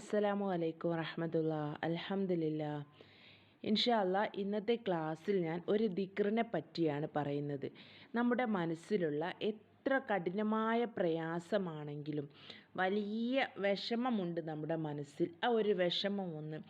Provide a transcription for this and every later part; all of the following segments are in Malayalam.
അസ്സലാമു അലൈക്കും വറഹമത്തുള്ള. അലഹമില്ല ഇൻഷാല്ല ഇന്നത്തെ ക്ലാസ്സിൽ ഞാൻ ഒരു ദിക്റിനെ പറ്റിയാണ് പറയുന്നത്. നമ്മുടെ മനസ്സിലുള്ള എത്ര കഠിനമായ പ്രയാസമാണെങ്കിലും വലിയ വിഷമമുണ്ട് നമ്മുടെ മനസ്സിൽ. ആ ഒരു വിഷമം ഒന്ന്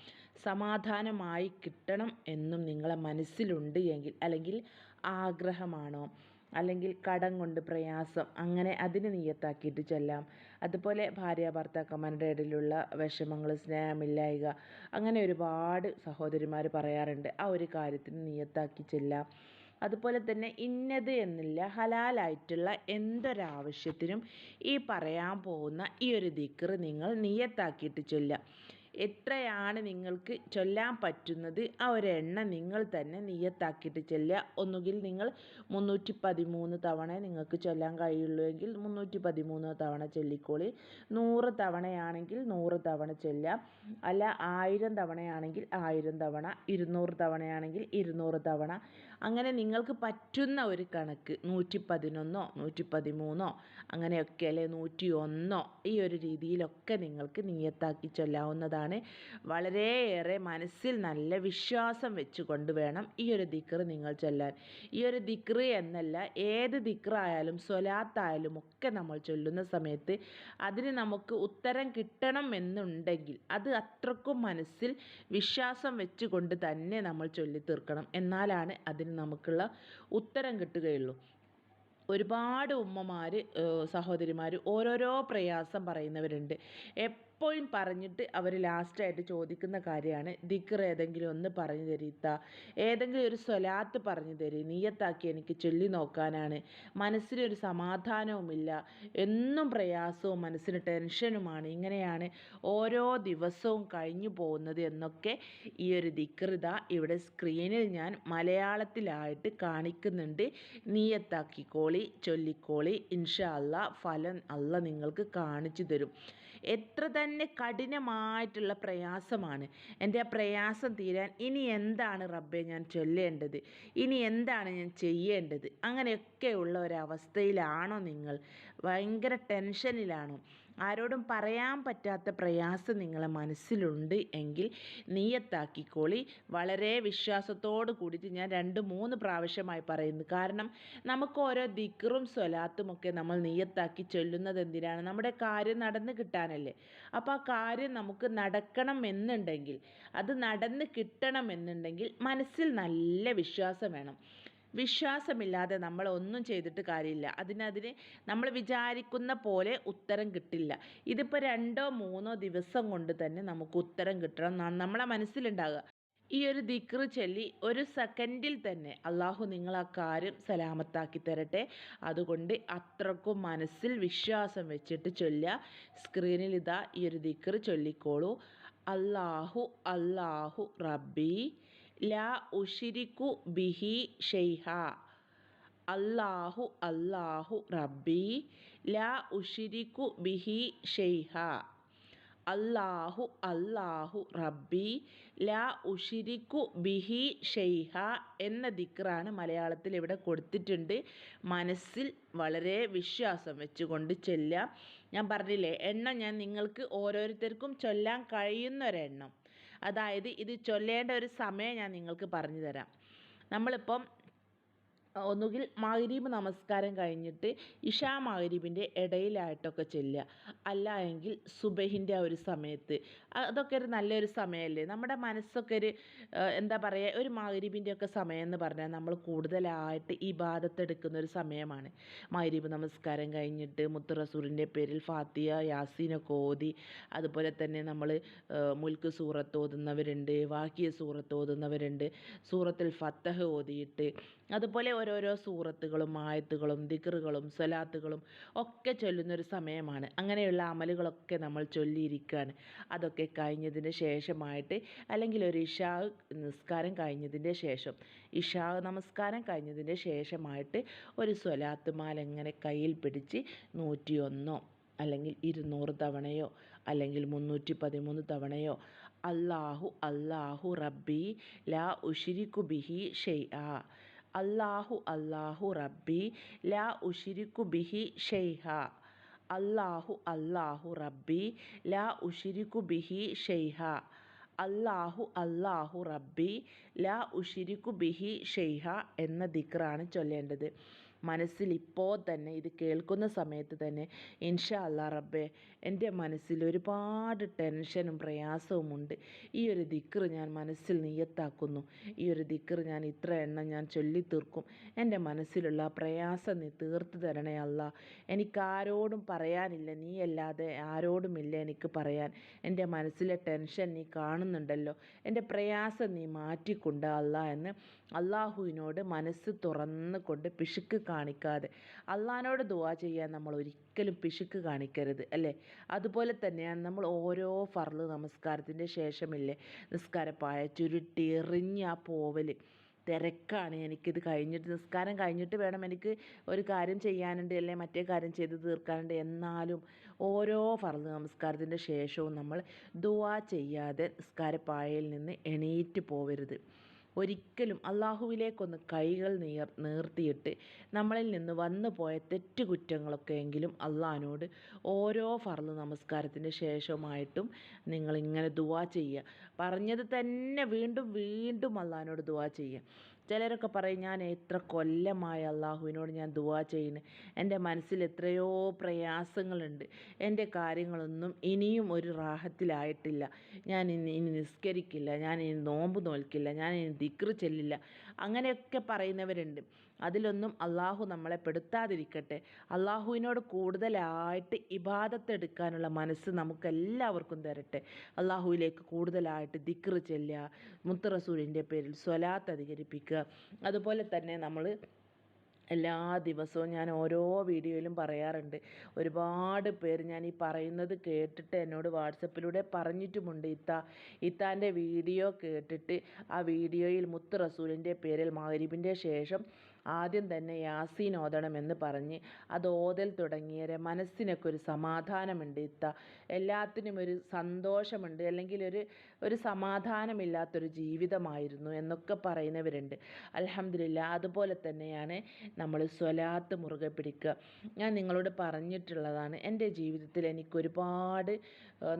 സമാധാനമായി കിട്ടണം എന്നും നിങ്ങളെ മനസ്സിലുണ്ട് എങ്കിൽ അല്ലെങ്കിൽ ആഗ്രഹമാണോ? അല്ലെങ്കിൽ കടം കൊണ്ട് പ്രയാസം അങ്ങനെ അതിന് നീയത്താക്കിയിട്ട് ചെല്ലാം. അതുപോലെ ഭാര്യ ഭർത്താക്കന്മാരുടെ ഇടയിലുള്ള വിഷമങ്ങൾ സ്നേഹമില്ലായ്ക അങ്ങനെ ഒരുപാട് സഹോദരിമാർ പറയാറുണ്ട് ആ ഒരു കാര്യത്തിന് നീയത്താക്കി ചെല്ലാം. അതുപോലെ തന്നെ ഇന്നത് എന്നില്ല ഹലാലായിട്ടുള്ള എന്തൊരാവശ്യത്തിനും ഈ പറയാൻ പോകുന്ന ഈ ഒരു ദിക്ർ നിങ്ങൾ നിയത്താക്കിയിട്ട് ചൊല്ലാം. എത്രയാണ് നിങ്ങൾക്ക് ചൊല്ലാൻ പറ്റുന്നത്? ആ ഒരു എണ്ണ നിങ്ങൾ തന്നെ നിയത്താക്കിയിട്ട് ചെല്ലുക. ഒന്നുകിൽ നിങ്ങൾ മുന്നൂറ്റി പതിമൂന്ന് തവണ നിങ്ങൾക്ക് ചൊല്ലാൻ കഴിയുള്ളൂ എങ്കിൽ മുന്നൂറ്റി പതിമൂന്ന് തവണ ചൊല്ലിക്കോളി. നൂറ് തവണയാണെങ്കിൽ നൂറ് തവണ ചൊല്ലാം അല്ല ആയിരം തവണയാണെങ്കിൽ ആയിരം തവണ ഇരുന്നൂറ് തവണയാണെങ്കിൽ ഇരുന്നൂറ് തവണ. അങ്ങനെ നിങ്ങൾക്ക് പറ്റുന്ന ഒരു കണക്ക് നൂറ്റി പതിനൊന്നോ നൂറ്റി പതിമൂന്നോ അങ്ങനെയൊക്കെ അല്ലെ നൂറ്റി ഒന്നോ ഈ ഒരു രീതിയിലൊക്കെ നിങ്ങൾക്ക് നിയത്താക്കി ചൊല്ലാവുന്നതാണ്. എന്നുള്ളതാണ് വളരെയേറെ മനസ്സിൽ നല്ല വിശ്വാസം വെച്ചുകൊണ്ട് വേണം ഈ ഒരു ദിക്ർ നിങ്ങൾ ചൊല്ലാൻ. ഈ ഒരു ദിക്ർ എന്നല്ല ഏത് ദിക്റായാലും സ്വലാത്തായാലും ഒക്കെ നമ്മൾ ചൊല്ലുന്ന സമയത്ത് അതിന് നമുക്ക് ഉത്തരം കിട്ടണം എന്നുണ്ടെങ്കിൽ അത് അത്രക്കും മനസ്സിൽ വിശ്വാസം വെച്ചുകൊണ്ട് തന്നെ നമ്മൾ ചൊല്ലി തീർക്കണം. എന്നാലാണ് അതിന് നമുക്കുള്ള ഉത്തരം കിട്ടുകയുള്ളൂ. ഒരുപാട് ഉമ്മമാർ സഹോദരിമാർ ഓരോരോ പ്രയാസം പറയുന്നവരുണ്ട്. എപ്പോഴും പറഞ്ഞിട്ട് അവർ ലാസ്റ്റായിട്ട് ചോദിക്കുന്ന കാര്യമാണ്. ദിക്കർ ഏതെങ്കിലും ഒന്ന് പറഞ്ഞു തരീത്ത ഏതെങ്കിലും ഒരു സ്വലാത്ത് പറഞ്ഞു തരി. നീയത്താക്കി എനിക്ക് ചൊല്ലി നോക്കാനാണ്. മനസ്സിനൊരു സമാധാനവുമില്ല. എന്നും പ്രയാസവും മനസ്സിന് ടെൻഷനുമാണ്. ഇങ്ങനെയാണ് ഓരോ ദിവസവും കഴിഞ്ഞു പോകുന്നത് എന്നൊക്കെ ഈ ഒരു ദിക്കൃത ഇവിടെ സ്ക്രീനിൽ ഞാൻ മലയാളത്തിലായിട്ട് കാണിക്കുന്നുണ്ട്. നീയത്താക്കിക്കോളി ചൊല്ലിക്കോളി. ഇൻഷാ അല്ല ഫലം അല്ല നിങ്ങൾക്ക് കാണിച്ചു തരും. എത്ര തന്നെ കഠിനമായിട്ടുള്ള പ്രയാസമാണ്. എന്റെ ആ പ്രയാസം തീരാൻ ഇനി എന്താണ് റബ്ബെ ഞാൻ ചൊല്ലേണ്ടത്? ഇനി എന്താണ് ഞാൻ ചെയ്യേണ്ടത്? അങ്ങനെയൊക്കെ അങ്ങനെയൊക്കെയുള്ള ഒരവസ്ഥയിലാണോ നിങ്ങൾ? ഭയങ്കര ടെൻഷനിലാണ്. ആരോടും പറയാൻ പറ്റാത്ത പ്രയാസം നിങ്ങളെ മനസ്സിലുണ്ട് എങ്കിൽ നീയത്താക്കിക്കോളി വളരെ വിശ്വാസത്തോട് കൂടിയിട്ട് ഞാൻ രണ്ട് മൂന്ന് പ്രാവശ്യമായി പറയുന്നു. കാരണം നമുക്ക് ഓരോ ദിക്റും സ്വലാത്തും ഒക്കെ നമ്മൾ നീയത്താക്കി ചൊല്ലുന്നത് എന്തിനാണ്? നമ്മുടെ കാര്യം നടന്ന് കിട്ടാനല്ലേ. അപ്പോൾ ആ കാര്യം നമുക്ക് നടക്കണം എന്നുണ്ടെങ്കിൽ അത് നടന്ന് കിട്ടണം എന്നുണ്ടെങ്കിൽ മനസ്സിൽ നല്ല വിശ്വാസം വേണം. വിശ്വാസമില്ലാതെ നമ്മൾ ഒന്നും ചെയ്തിട്ട് കാര്യമില്ല. അതിനതിന് നമ്മൾ വിചാരിക്കുന്ന പോലെ ഉത്തരം കിട്ടില്ല. ഇതിപ്പോൾ രണ്ടോ മൂന്നോ ദിവസം കൊണ്ട് തന്നെ നമുക്ക് ഉത്തരം കിട്ടണം നമ്മളെ മനസ്സിലുണ്ടാകുക ഈ ഒരു ദിക്റ് ചൊല്ലി ഒരു സെക്കൻഡിൽ തന്നെ അള്ളാഹു നിങ്ങൾ ആ കാര്യം സലാമത്താക്കി തരട്ടെ. അതുകൊണ്ട് അത്രക്കും മനസ്സിൽ വിശ്വാസം വെച്ചിട്ട് ചൊല്ലുക. സ്ക്രീനിൽ ഇതാ ഈ ഒരു ദിക്റ് ചൊല്ലിക്കോളൂ. അള്ളാഹു അള്ളാഹു റബ്ബി ലാ ഉഷിരിക്കു ബിഹി ഷെയ്ഹ അല്ലാഹു അല്ലാഹു റബ്ബി ലാ ഉഷിരിക്കു ബിഹി ഷെയ്ഹ അല്ലാഹു അല്ലാഹു റബ്ബി ലാ ഉഷിരിക്കു ബിഹി ഷെയ്ഹ എന്ന ദിക്റാണ് മലയാളത്തിൽ ഇവിടെ കൊടുത്തിട്ടുണ്ട്. മനസ്സിൽ വളരെ വിശ്വാസം വെച്ചുകൊണ്ട് ചൊല്ലാം ഞാൻ പറഞ്ഞില്ലേ എണ്ണം ഞാൻ നിങ്ങൾക്ക് ഓരോരുത്തർക്കും ചൊല്ലാൻ കഴിയുന്നൊരെണ്ണം. അതായത് ഇത് ചൊല്ലേണ്ട ഒരു സമയം ഞാൻ നിങ്ങൾക്ക് പറഞ്ഞു തരാം. നമ്മളിപ്പം ഒന്നുകിൽ മഗ്‌രിബ് നമസ്കാരം കഴിഞ്ഞിട്ട് ഇഷാ മഗ്രീബിന്റെ ഇടയിലായിട്ടൊക്കെ ചെല്ലുക. അല്ല എങ്കിൽ സുബഹിന്റെ ആ ഒരു സമയത്ത്. അതൊക്കെ ഒരു നല്ലൊരു സമയമല്ലേ? നമ്മുടെ മനസ്സൊക്കെ ഒരു എന്താ പറയുക ഒരു മഗ്രീബിന്റെ ഒക്കെ സമയം എന്ന് പറഞ്ഞാൽ നമ്മൾ കൂടുതലായിട്ട് ഈ ബാധത്തെടുക്കുന്ന ഒരു സമയമാണ്. മഗ്‌രിബ് നമസ്കാരം കഴിഞ്ഞിട്ട് മുത്ത് റസൂലിന്റെ പേരിൽ ഫാത്തിയ യാസീനൊക്കെ ഓതി അതുപോലെ തന്നെ നമ്മൾ മുൽക്ക് സൂറത്ത് ഓതുന്നവരുണ്ട് വാക്കിയ സൂറത്ത് ഓതുന്നവരുണ്ട് സൂറത്തുൽ ഫത്തഹ് ഓതിയിട്ട് അതുപോലെ ഓരോരോ സൂറത്തുകളും ആയത്തുകളും ദിക്റുകളും സ്വലാത്തുകളും ഒക്കെ ചൊല്ലുന്നൊരു സമയമാണ്. അങ്ങനെയുള്ള അമലുകളൊക്കെ നമ്മൾ ചൊല്ലിയിരിക്കുകയാണ് അതൊക്കെ കഴിഞ്ഞതിന് ശേഷമായിട്ട് അല്ലെങ്കിൽ ഒരു ഇഷാ നിസ്കാരം കഴിഞ്ഞതിന്റെ ശേഷം ഇഷാ നമസ്കാരം കഴിഞ്ഞതിന്റെ ശേഷമായിട്ട് ഒരു സ്വലാത്ത് മാല എങ്ങനെ കയ്യിൽ പിടിച്ച് നൂറ്റിയൊന്നോ അല്ലെങ്കിൽ ഇരുന്നൂറ് തവണയോ അല്ലെങ്കിൽ മുന്നൂറ്റി പതിമൂന്ന് തവണയോ അല്ലാഹു അല്ലാഹു റബ്ബി ലാ ഉഷിരിക്കു ബിഹി ഷെയ് അല്ലാഹു അല്ലാഹു റബ്ബി ലാ ഉഷിരിക്കു ബിഹി ഷെയ്ഹ. അല്ലാഹു അല്ലാഹു റബ്ബി ലാ ഉഷിരിക്കു ബിഹി ഷെയ്ഹ. അല്ലാഹു അല്ലാഹു റബ്ബി ലാ ഉഷിരിക്കു ബിഹി ഷെയ്ഹ എന്ന ദിക്റാണ് ചൊല്ലേണ്ടത്. മനസ്സിൽ ഇപ്പോൾ തന്നെ ഇത് കേൾക്കുന്ന സമയത്ത് തന്നെ ഇൻഷാ അല്ലാ റബ്ബേ എന്റെ മനസ്സിൽ ഒരുപാട് ടെൻഷനും പ്രയാസവും ഉണ്ട്. ഈ ഒരു ദിക്കർ ഞാൻ മനസ്സിൽ നിയത്താക്കുന്നു. ഈ ഒരു ദിക്കർ ഞാൻ ഇത്ര എണ്ണം ഞാൻ ചൊല്ലി തീർക്കും എന്റെ മനസ്സിലുള്ള പ്രയാസം നീ തീർത്ത് തരണേ അല്ല. എനിക്കാരോടും പറയാനില്ല നീ അല്ലാതെ ആരോടുമില്ല എനിക്ക് പറയാൻ. എന്റെ മനസ്സിലെ ടെൻഷൻ നീ കാണുന്നുണ്ടല്ലോ. എന്റെ പ്രയാസം നീ മാറ്റിക്കൊണ്ട് അല്ല എന്ന് അള്ളാഹുവിനോട് മനസ്സ് തുറന്നുകൊണ്ട് പിശുക്ക് കാണിക്കാതെ. അള്ളഹാനോട് ദുവാ ചെയ്യാൻ നമ്മൾ ഒരിക്കലും പിശുക്ക് കാണിക്കരുത് അല്ലേ? അതുപോലെ തന്നെയാണ് നമ്മൾ ഓരോ ഫർൾ നമസ്കാരത്തിന്റെ ശേഷമില്ലേ? നിസ്കാരപ്പായ ചുരുട്ടി എറിഞ്ഞ് ആ പോവൽ തിരക്കാണ് എനിക്കിത് കഴിഞ്ഞിട്ട് നിസ്കാരം കഴിഞ്ഞിട്ട് വേണം എനിക്ക് ഒരു കാര്യം ചെയ്യാനുണ്ട് അല്ലെ? മറ്റേ കാര്യം ചെയ്ത് തീർക്കാനുണ്ട്. എന്നാലും ഓരോ ഫർദ് നമസ്കാരത്തിന്റെ ശേഷവും നമ്മൾ ദുവാ ചെയ്യാതെ നിസ്കാരപ്പായയിൽ നിന്ന് എണീറ്റ് പോവരുത്. ഒരിക്കലും അള്ളാഹുവിലേക്കൊന്ന് കൈകൾ നീർ നീർത്തിയിട്ട് നമ്മളിൽ നിന്ന് വന്നു പോയ തെറ്റുകുറ്റങ്ങളൊക്കെ എങ്കിലും അള്ളഹാനോട് ഓരോ ഫർൾ നമസ്കാരത്തിന്റെ ശേഷമായിട്ടും നിങ്ങളിങ്ങനെ ദുവാ ചെയ്യുക. പറഞ്ഞത് തന്നെ വീണ്ടും വീണ്ടും അള്ളഹാനോട് ദുവാ ചെയ്യുക. ചിലരൊക്കെ പറയും ഞാൻ എത്ര കൊല്ലമായി അള്ളാഹുവിനോട് ഞാൻ ദുവാ ചെയ്യുന്നത് എന്റെ മനസ്സിൽ എത്രയോ പ്രയാസങ്ങളുണ്ട്. എന്റെ കാര്യങ്ങളൊന്നും ഇനിയും ഒരു റാഹത്തിലായിട്ടില്ല. ഞാൻ ഇനി ഇനി നിസ്കരിക്കില്ല. ഞാൻ ഇനി നോമ്പ് നോൽക്കില്ല. ഞാൻ ഇനി ദിക്ർ ചെല്ലില്ല. അങ്ങനെയൊക്കെ പറയുന്നവരുണ്ട്. അതിലൊന്നും അള്ളാഹു നമ്മളെ പെടുത്താതിരിക്കട്ടെ. അള്ളാഹുവിനോട് കൂടുതലായിട്ട് ഇബാദത്തെടുക്കാനുള്ള മനസ്സ് നമുക്കെല്ലാവർക്കും തരട്ടെ. അള്ളാഹുവിലേക്ക് കൂടുതലായിട്ട് ദിക്റ് ചെല്ലുക മുത്തറസൂലിന്റെ പേരിൽ സ്വലാത്ത് അധികരിപ്പിക്കുക. അതുപോലെ തന്നെ നമ്മൾ എല്ലാ ദിവസവും ഞാൻ ഓരോ വീഡിയോയിലും പറയാറുണ്ട്. ഒരുപാട് പേര് ഞാൻ ഈ പറയുന്നത് കേട്ടിട്ട് എന്നോട് വാട്സപ്പിലൂടെ പറഞ്ഞിട്ടുമുണ്ട് ഇത്ത ഇത്താന്റെ വീഡിയോ കേട്ടിട്ട് ആ വീഡിയോയിൽ മുത്ത് റസൂലിന്റെ പേരിൽ മഹരീബിന്റെ ശേഷം ആദ്യം തന്നെ യാസീൻ ഓതണമെന്ന് പറഞ്ഞ് അത് ഓതൽ തുടങ്ങിയവരെ മനസ്സിനൊക്കെ ഒരു സമാധാനമുണ്ട് ഇത്ത. എല്ലാത്തിനും ഒരു സന്തോഷമുണ്ട്. അല്ലെങ്കിൽ ഒരു ഒരു സമാധാനമില്ലാത്തൊരു ജീവിതമായിരുന്നു എന്നൊക്കെ പറയുന്നവരുണ്ട്. അലഹമില്ല അതുപോലെ തന്നെയാണ് നമ്മൾ സ്വലാത്ത് മുറുകെ പിടിക്കുക. ഞാൻ നിങ്ങളോട് പറഞ്ഞിട്ടുള്ളതാണ് എന്റെ ജീവിതത്തിൽ എനിക്ക് ഒരുപാട്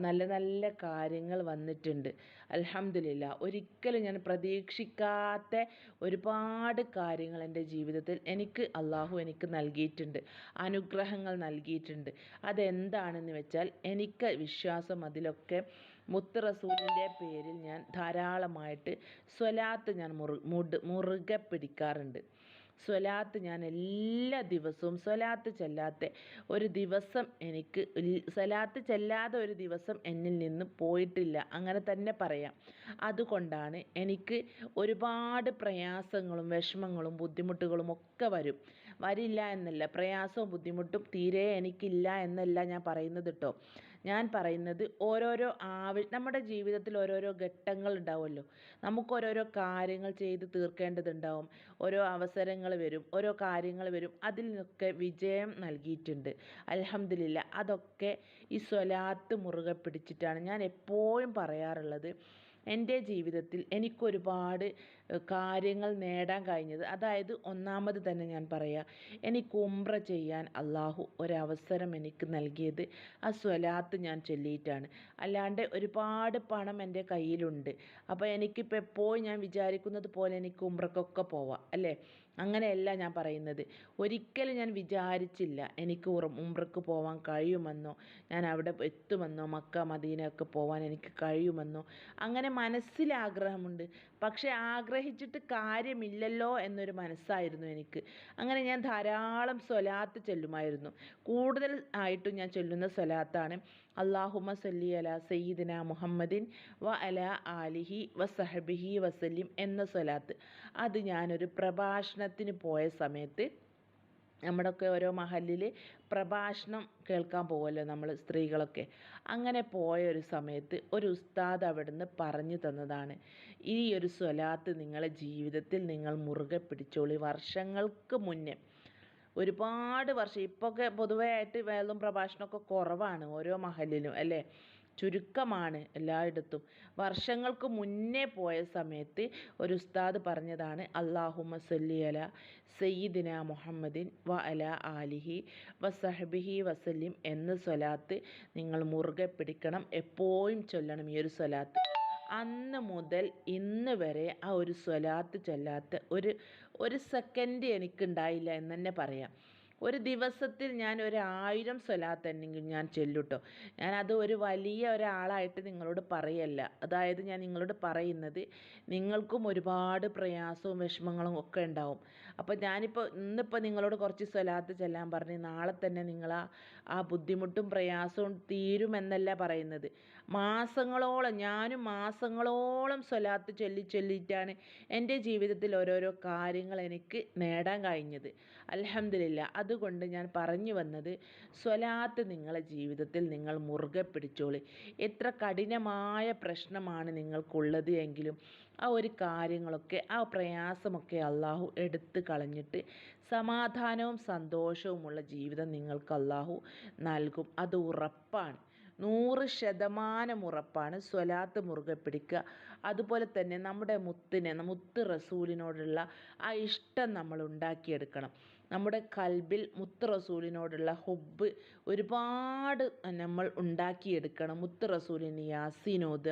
നല്ല നല്ല കാര്യങ്ങൾ വന്നിട്ടുണ്ട്. അലഹമില്ല ഒരിക്കലും ഞാൻ പ്രതീക്ഷിക്കാത്ത ഒരുപാട് കാര്യങ്ങൾ എന്റെ ജീവിതത്തിൽ എനിക്ക് അള്ളാഹു എനിക്ക് നൽകിയിട്ടുണ്ട് അനുഗ്രഹങ്ങൾ നൽകിയിട്ടുണ്ട്. അതെന്താണെന്ന് വെച്ചാൽ എനിക്ക് വിശ്വാസം അതിലൊക്കെ മുത്ത് റസൂലിന്റെ പേരിൽ ഞാൻ ധാരാളമായിട്ട് സ്വലാത്ത് ഞാൻ മുറു മുട് മുറുകെ പിടിക്കാറുണ്ട്. സ്വലാത്ത് ഞാൻ എല്ലാ ദിവസവും സ്വലാത്ത് ചെല്ലാത്ത ഒരു ദിവസം എനിക്ക് സ്വലാത്ത് ചെല്ലാതെ ഒരു ദിവസം എന്നിൽ നിന്ന് പോയിട്ടില്ല. അങ്ങനെ തന്നെ പറയാം. അതുകൊണ്ടാണ് എനിക്ക് ഒരുപാട് പ്രയാസങ്ങളും വിഷമങ്ങളും ബുദ്ധിമുട്ടുകളും ഒക്കെ വരും. വരില്ല എന്നല്ല പ്രയാസവും ബുദ്ധിമുട്ടും തീരെ എനിക്കില്ല എന്നല്ല ഞാൻ പറയുന്നത് കേട്ടോ ഞാൻ പറയുന്നത് ഓരോരോ ആവ നമ്മുടെ ജീവിതത്തിൽ ഓരോരോ ഘട്ടങ്ങൾ ഉണ്ടാവുമല്ലോ. നമുക്ക് ഓരോരോ കാര്യങ്ങൾ ചെയ്ത് തീർക്കേണ്ടതുണ്ടാവും. ഓരോ അവസരങ്ങൾ വരും ഓരോ കാര്യങ്ങൾ വരും. അതിൽ നിന്നൊക്കെ വിജയം നൽകിയിട്ടുണ്ട്. അലഹമില്ല അതൊക്കെ ഈ സ്വലാത്ത് മുറുകെ പിടിച്ചിട്ടാണ് ഞാൻ എപ്പോഴും പറയാറുള്ളത്. എന്റെ ജീവിതത്തിൽ എനിക്കൊരുപാട് കാര്യങ്ങൾ നേടാൻ കഴിഞ്ഞത്. അതായത് ഒന്നാമത് തന്നെ ഞാൻ പറയാം എനിക്ക് ഉംറ ചെയ്യാൻ അള്ളാഹു ഒരവസരം എനിക്ക് നൽകിയത്. ആ സ്വലാത്ത് ഞാൻ ചൊല്ലിയിട്ടാണ്. അല്ലാണ്ട് ഒരുപാട് പണം എന്റെ കയ്യിലുണ്ട്. അപ്പോൾ എനിക്കിപ്പോൾ എപ്പോഴും ഞാൻ വിചാരിക്കുന്നത് പോലെ എനിക്ക് ഉംറക്കൊക്കെ പോവാം അല്ലേ? അങ്ങനെയല്ല ഞാൻ പറയുന്നത്. ഒരിക്കലും ഞാൻ വിചാരിച്ചില്ല എനിക്ക് ഉംറക്ക് പോവാൻ കഴിയുമെന്നോ ഞാൻ അവിടെ എത്തുമെന്നോ മക്ക മദീനയൊക്കെ പോവാൻ എനിക്ക് കഴിയുമെന്നോ. അങ്ങനെ മനസ്സിൽ ആഗ്രഹമുണ്ട്. പക്ഷേ ആഗ്രഹിച്ചിട്ട് കാര്യമില്ലല്ലോ എന്നൊരു മനസ്സായിരുന്നു എനിക്ക്. അങ്ങനെ ഞാൻ ധാരാളം സ്വലാത്ത് ചൊല്ലുമായിരുന്നു. കൂടുതൽ ആയിട്ടും ഞാൻ ചൊല്ലുന്ന സ്വലാത്താണ് അള്ളാഹുമ സല്ലി അല സയ്യിദിന മുഹമ്മദിൻ വ അല ആലിഹി വ സഹബിഹി വസല്ലിം എന്ന സ്വലാത്ത്. അത് ഞാനൊരു പ്രഭാഷണത്തിന് പോയ സമയത്ത് നമ്മുടെയൊക്കെ ഓരോ മഹലിൽ പ്രഭാഷണം കേൾക്കാൻ പോകുമല്ലോ നമ്മൾ സ്ത്രീകളൊക്കെ. അങ്ങനെ പോയ ഒരു സമയത്ത് ഒരു ഉസ്താദ് അവിടുന്ന് പറഞ്ഞു തന്നതാണ് ഈ ഒരു സ്വലാത്ത് നിങ്ങളെ ജീവിതത്തിൽ നിങ്ങൾ മുറുകെ പിടിച്ചോളി. വർഷങ്ങൾക്ക് മുന്നേ ഒരുപാട് വർഷം ഇപ്പോഴൊക്കെ പൊതുവെ ആയിട്ട് വേദം പ്രഭാഷണമൊക്കെ കുറവാണ് ഓരോ മഹല്ലിലും അല്ലേ? ചുരുക്കമാണ് എല്ലായിടത്തും. വർഷങ്ങൾക്ക് മുന്നേ പോയ സമയത്ത് ഒരു ഉസ്താദ് പറഞ്ഞതാണ് അള്ളാഹുമ സല്ലി അല സയ്യിദിന മുഹമ്മദിൻ വ അല ആലിഹി വസഹബിഹി വസല്ലിം എന്ന സ്വലാത്ത് നിങ്ങൾ മുറുകെ പിടിക്കണം എപ്പോഴും ചൊല്ലണം ഈ ഒരു സ്വലാത്ത്. അന്ന് മുതൽ ഇന്ന് വരെ ആ ഒരു സ്വലാത്ത് ചൊല്ലാത്ത ഒരു ഒരു സെക്കൻഡ് എനിക്കുണ്ടായില്ല എന്ന് തന്നെ പറയാം. ഒരു ദിവസത്തിൽ ഞാൻ ഒരു ആയിരം സ്വലാത്ത് സ്വലാത്തെങ്കിലും ഞാൻ ചൊല്ലുട്ടോ. ഞാനത് ഒരു വലിയ ഒരാളായിട്ട് നിങ്ങളോട് പറയല്ല. അതായത് ഞാൻ നിങ്ങളോട് പറയുന്നത് നിങ്ങൾക്കും ഒരുപാട് പ്രയാസവും വിഷമങ്ങളും ഒക്കെ ഉണ്ടാവും. അപ്പോൾ ഞാനിപ്പോൾ ഇന്നിപ്പോൾ നിങ്ങളോട് കുറച്ച് സ്വലാത്ത് ചെല്ലാൻ പറഞ്ഞ് നാളെ തന്നെ നിങ്ങൾ ആ ബുദ്ധിമുട്ടും പ്രയാസവും തീരുമെന്നല്ല പറയുന്നത്. മാസങ്ങളോളം ഞാനും മാസങ്ങളോളം സ്വലാത്ത് ചൊല്ലി ചൊല്ലിയിട്ടാണ് എന്റെ ജീവിതത്തിൽ ഓരോരോ കാര്യങ്ങൾ എനിക്ക് നേടാൻ കഴിഞ്ഞത്. അലഹമില്ല അതുകൊണ്ട് ഞാൻ പറഞ്ഞു വന്നത് സ്വലാത്ത് നിങ്ങളെ ജീവിതത്തിൽ നിങ്ങൾ മുറുകെ പിടിച്ചോളി. എത്ര കഠിനമായ പ്രശ്നമാണ് നിങ്ങൾക്കുള്ളത് എങ്കിലും ആ ഒരു കാര്യങ്ങളൊക്കെ ആ പ്രയാസമൊക്കെ അള്ളാഹു എടുത്ത് കളഞ്ഞിട്ട് സമാധാനവും സന്തോഷവുമുള്ള ജീവിതം നിങ്ങൾക്ക് അള്ളാഹു നൽകും. അത് ഉറപ്പാണ്. നൂറ് ശതമാനം ഉറപ്പാണ് സ്വലാത്ത് മുറുകെ പിടിക്കുക. അതുപോലെ തന്നെ നമ്മുടെ മുത്തിനെ മുത്ത് റസൂലിനോടുള്ള ആ ഇഷ്ടം നമ്മൾ ഉണ്ടാക്കിയെടുക്കണം. നമ്മുടെ കൽബിൽ മുത്ത് റസൂലിനോടുള്ള ഹുബ് ഒരുപാട് നമ്മൾ ഉണ്ടാക്കിയെടുക്കണം. മുത്ത് റസൂലിന് യാസിനോദ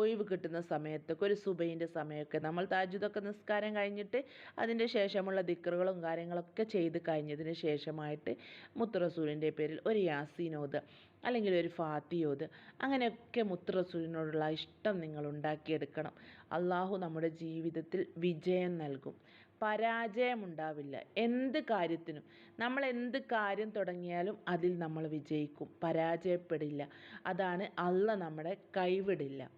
ഒഴിവ് കിട്ടുന്ന സമയത്തൊക്കെ ഒരു സുബൈന്റെ സമയമൊക്കെ നമ്മൾ താജുദൊക്കെ നിസ്കാരം കഴിഞ്ഞിട്ട് അതിന്റെ ശേഷമുള്ള ദിക്കറുകളും കാര്യങ്ങളൊക്കെ ചെയ്ത് കഴിഞ്ഞതിന് ശേഷമായിട്ട് മുത്ത് റസൂലിന്റെ പേരിൽ ഒരു ഓതുക. അല്ലെങ്കിൽ ഒരു ഫാത്തിയോത്. അങ്ങനെയൊക്കെ മുത്ത് റസൂലിനോടുള്ള ഇഷ്ടം നിങ്ങൾ ഉണ്ടാക്കിയെടുക്കണം. അള്ളാഹു നമ്മുടെ ജീവിതത്തിൽ വിജയം നൽകും. പരാജയമുണ്ടാവില്ല. എന്ത് കാര്യത്തിനും. നമ്മൾ എന്ത് കാര്യം തുടങ്ങിയാലും അതിൽ നമ്മൾ വിജയിക്കും. പരാജയപ്പെടില്ല. അതാണ് അള്ള നമ്മളെ കൈവിടില്ല.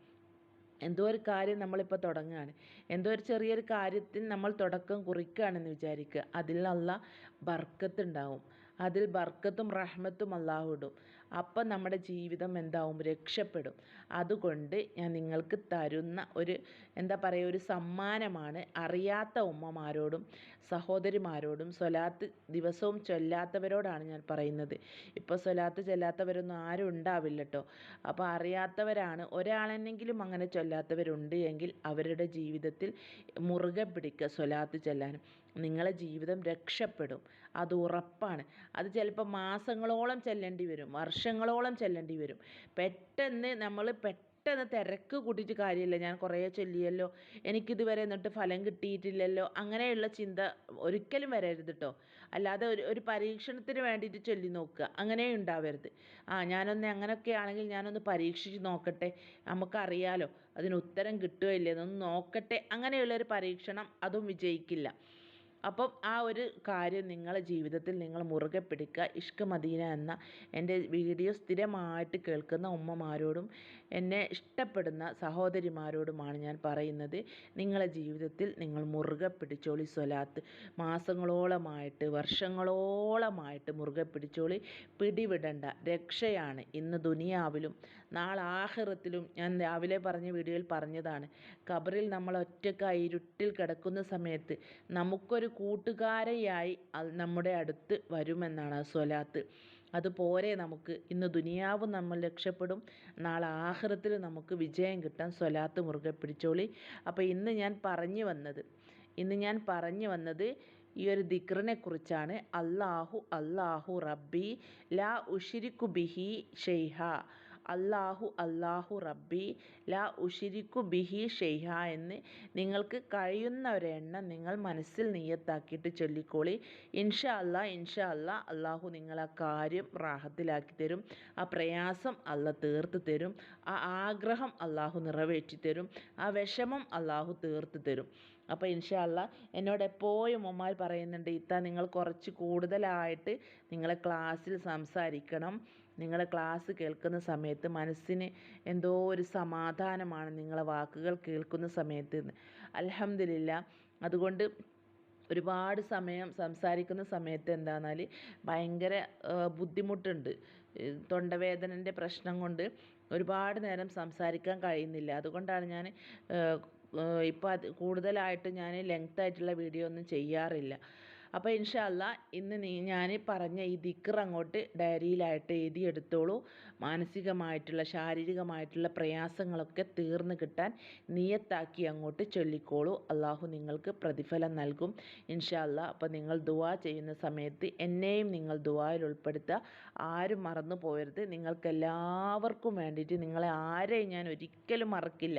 എന്തോ ഒരു കാര്യം നമ്മളിപ്പോൾ തുടങ്ങുകയാണ്. എന്തോ ഒരു ചെറിയൊരു കാര്യത്തിൽ നമ്മൾ തുടക്കം കുറിക്കുകയാണെന്ന് വിചാരിക്കുക. അതിൽ അല്ല ബർക്കത്തുണ്ടാവും. അതിൽ ബർക്കത്തും റഹ്മത്തും അള്ളാഹു ഇടും. അപ്പം നമ്മുടെ ജീവിതം എന്താവും? രക്ഷപ്പെടും. അതുകൊണ്ട് ഞാൻ നിങ്ങൾക്ക് തരുന്ന ഒരു എന്താ പറയുക ഒരു സമ്മാനമാണ് അറിയാത്ത ഉമ്മമാരോടും സഹോദരിമാരോടും സ്വലാത്ത് ദിവസവും ചൊല്ലാത്തവരോടാണ് ഞാൻ പറയുന്നത്. ഇപ്പോൾ സ്വലാത്ത് ചൊല്ലാത്തവരൊന്നും ആരും ഉണ്ടാവില്ല കേട്ടോ അപ്പോൾ അറിയാത്തവരാണ്. ഒരാളെന്നെങ്കിലും അങ്ങനെ ചൊല്ലാത്തവരുണ്ട് എങ്കിൽ അവരുടെ ജീവിതത്തിൽ മുറുകെ പിടിക്കുക സ്വലാത്ത് ചൊല്ലാനും. നിങ്ങളെ ജീവിതം രക്ഷപ്പെടും. അത് ഉറപ്പാണ്. അത് ചിലപ്പോൾ മാസങ്ങളോളം ചെല്ലേണ്ടി വരും. വർഷങ്ങളോളം ചെല്ലേണ്ടി വരും. പെട്ടെന്ന് നമ്മൾ പെട്ടെന്ന് തിരക്ക് കൂട്ടിയിട്ട് കാര്യമില്ല. ഞാൻ കുറേ ചൊല്ലിയല്ലോ. എനിക്കിതുവരെ എന്നിട്ട് ഫലം കിട്ടിയിട്ടില്ലല്ലോ. അങ്ങനെയുള്ള ചിന്ത ഒരിക്കലും വരരുത് കേട്ടോ അല്ലാതെ ഒരു ഒരു പരീക്ഷണത്തിന് വേണ്ടിയിട്ട് ചൊല്ലി നോക്കുക. അങ്ങനെ ഉണ്ടാവരുത്. ആ ഞാനൊന്ന് അങ്ങനെയൊക്കെ ആണെങ്കിൽ ഞാനൊന്ന് പരീക്ഷിച്ച് നോക്കട്ടെ. നമുക്കറിയാലോ അതിന് ഉത്തരം കിട്ടുകയില്ലേ? അതൊന്ന് നോക്കട്ടെ. അങ്ങനെയുള്ളൊരു പരീക്ഷണം അതും വിജയിക്കില്ല. അപ്പം ആ ഒരു കാര്യം നിങ്ങളെ ജീവിതത്തിൽ നിങ്ങൾ മുറുകെ പിടിക്കുക ഇഷ്ക് മദീന എന്ന എന്റെ വീഡിയോ സ്ഥിരമായിട്ട് കേൾക്കുന്ന ഉമ്മമാരോടും എന്നെ ഇഷ്ടപ്പെടുന്ന സഹോദരിമാരോടുമാണ് ഞാൻ പറയുന്നത്. നിങ്ങളെ ജീവിതത്തിൽ നിങ്ങൾ മുറുകെ പിടിച്ചോളി സ്വലാത്ത്. മാസങ്ങളോളമായിട്ട് വർഷങ്ങളോളമായിട്ട് മുറുകെ പിടിച്ചോളി. പിടിവിടണ്ട. രക്ഷയാണ്. ഇന്ന് ദുനിയാവിലും നാളെ ആഹ്റത്തിലും ഞാൻ രാവിലെ പറഞ്ഞ വീഡിയോയിൽ പറഞ്ഞതാണ്. ഖബറിൽ നമ്മൾ ഒറ്റക്കായി ഇരുട്ടിൽ കിടക്കുന്ന സമയത്ത് നമുക്കൊരു കൂട്ടുകാരയായി നമ്മുടെ അടുത്ത് വരുമെന്നാണ് സ്വലാത്ത്. അതുപോലെ നമുക്ക്. ഇന്ന് ദുനിയാവ് നമ്മൾ രക്ഷപ്പെടും. നാളെ ആഹ്റത്തിൽ നമുക്ക് വിജയം കിട്ടാൻ സ്വലാത്ത് മുറുകെ പിടിച്ചോളി. അപ്പോൾ ഇന്ന് ഞാൻ പറഞ്ഞു വന്നത് ഇന്ന് ഞാൻ പറഞ്ഞു വന്നത് ഈ ഒരു ദിക്റിനെ കുറിച്ചാണ്. അല്ലാഹു അല്ലാഹു റബ്ബി ലാ ഉഷിരിക്കു ബിഹി ഷെയ്ഹ. അല്ലാഹു അല്ലാഹു റബ്ബി ലാ ഉഷിരിക്കു ബിഹി ഷെയ്ഹ എന്ന് നിങ്ങൾക്ക് കഴിയുന്ന ഒരെണ്ണം നിങ്ങൾ മനസ്സിൽ നീയത്താക്കിയിട്ട് ചൊല്ലിക്കോളി. ഇൻഷാ അല്ലാ ഇൻഷാ അല്ലാ അള്ളാഹു നിങ്ങളെ കാര്യം റാഹത്തിലാക്കി തരും. ആ പ്രയാസം അല്ല തീർത്ത് തരും. ആ ആഗ്രഹം അള്ളാഹു നിറവേറ്റി തരും. ആ വിഷമം അള്ളാഹു തീർത്ത് തരും. അപ്പോൾ ഇൻഷാല്ല എന്നോട് എപ്പോഴും ഉമ്മാർ പറയുന്നുണ്ട് ഇത്ത നിങ്ങൾ കുറച്ച് കൂടുതലായിട്ട് നിങ്ങളെ ക്ലാസ്സിൽ സംസാരിക്കണം. നിങ്ങളെ ക്ലാസ് കേൾക്കുന്ന സമയത്ത് മനസ്സിന് എന്തോ ഒരു സമാധാനമാണ് നിങ്ങളെ വാക്കുകൾ കേൾക്കുന്ന സമയത്ത് അലഹമില്ല അതുകൊണ്ട് ഒരുപാട് സമയം സംസാരിക്കുന്ന സമയത്ത് എന്താണെന്നാൽ ഭയങ്കര ബുദ്ധിമുട്ടുണ്ട്. തൊണ്ടവേദനന്റെ പ്രശ്നം കൊണ്ട് ഒരുപാട് നേരം സംസാരിക്കാൻ കഴിയുന്നില്ല. അതുകൊണ്ടാണ് ഞാൻ ഇപ്പോൾ അത് കൂടുതലായിട്ട് ഞാൻ ലെങ്ത് ആയിട്ടുള്ള വീഡിയോ ഒന്നും ചെയ്യാറില്ല. അപ്പോൾ ഇൻഷല്ല ഇന്ന് നീ ഞാൻ പറഞ്ഞ ഈ ദിക്കർ അങ്ങോട്ട് ഡയറിയിലായിട്ട് എഴുതി എടുത്തോളൂ മാനസികമായിട്ടുള്ള ശാരീരികമായിട്ടുള്ള പ്രയാസങ്ങളൊക്കെ തീർന്ന് കിട്ടാൻ നിയത്താക്കി അങ്ങോട്ട് ചൊല്ലിക്കോളൂ. അള്ളാഹു നിങ്ങൾക്ക് പ്രതിഫലം നൽകും. ഇൻഷാ അല്ലാ അപ്പോൾ നിങ്ങൾ ദുവാ ചെയ്യുന്ന സമയത്ത് എന്നെയും നിങ്ങൾ ദുവായിൽ ഉൾപ്പെടുത്തുക. ആരും മറന്നു പോയരുത് നിങ്ങൾക്ക് എല്ലാവർക്കും വേണ്ടിയിട്ട് നിങ്ങളെ ആരെയും ഞാൻ ഒരിക്കലും മറക്കില്ല.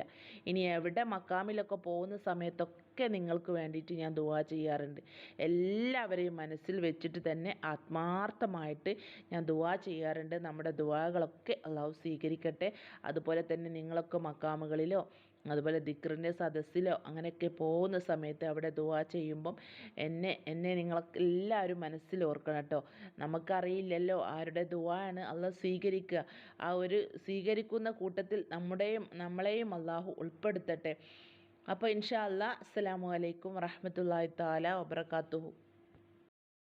ഇനി എവിടെ മക്കാമിലൊക്കെ പോകുന്ന സമയത്തൊക്കെ നിങ്ങൾക്ക് വേണ്ടിയിട്ട് ഞാൻ ദുവാ ചെയ്യാറുണ്ട്. എല്ലാവരെയും മനസ്സിൽ വെച്ചിട്ട് തന്നെ ആത്മാർത്ഥമായിട്ട് ഞാൻ ദുവാ ചെയ്യാറുണ്ട്. നമ്മുടെ ദുവാകളൊക്കെ അള്ളാഹു സ്വീകരിക്കട്ടെ. അതുപോലെ തന്നെ നിങ്ങളൊക്കെ മക്കാമുകളിലോ അതുപോലെ ദിക്റിന്റെ സദസ്സിലോ അങ്ങനെയൊക്കെ പോകുന്ന സമയത്ത് അവിടെ ദുവാ ചെയ്യുമ്പം എന്നെ എന്നെ നിങ്ങളൊക്കെ എല്ലാവരും മനസ്സിൽ ഓർക്കണം കേട്ടോ. നമുക്കറിയില്ലല്ലോ ആരുടെ ദുവാണ് അള്ളാഹ് സ്വീകരിക്കുക. ആ ഒരു സ്വീകരിക്കുന്ന കൂട്ടത്തിൽ നമ്മുടെയും നമ്മളെയും അള്ളാഹു ഉൾപ്പെടുത്തട്ടെ. അപ്പോൾ ഇൻഷാ അല്ലാ അസ്സലാമു അലൈക്കും വറഹ്മത്തുള്ളാഹി തആല വബറകാതുഹു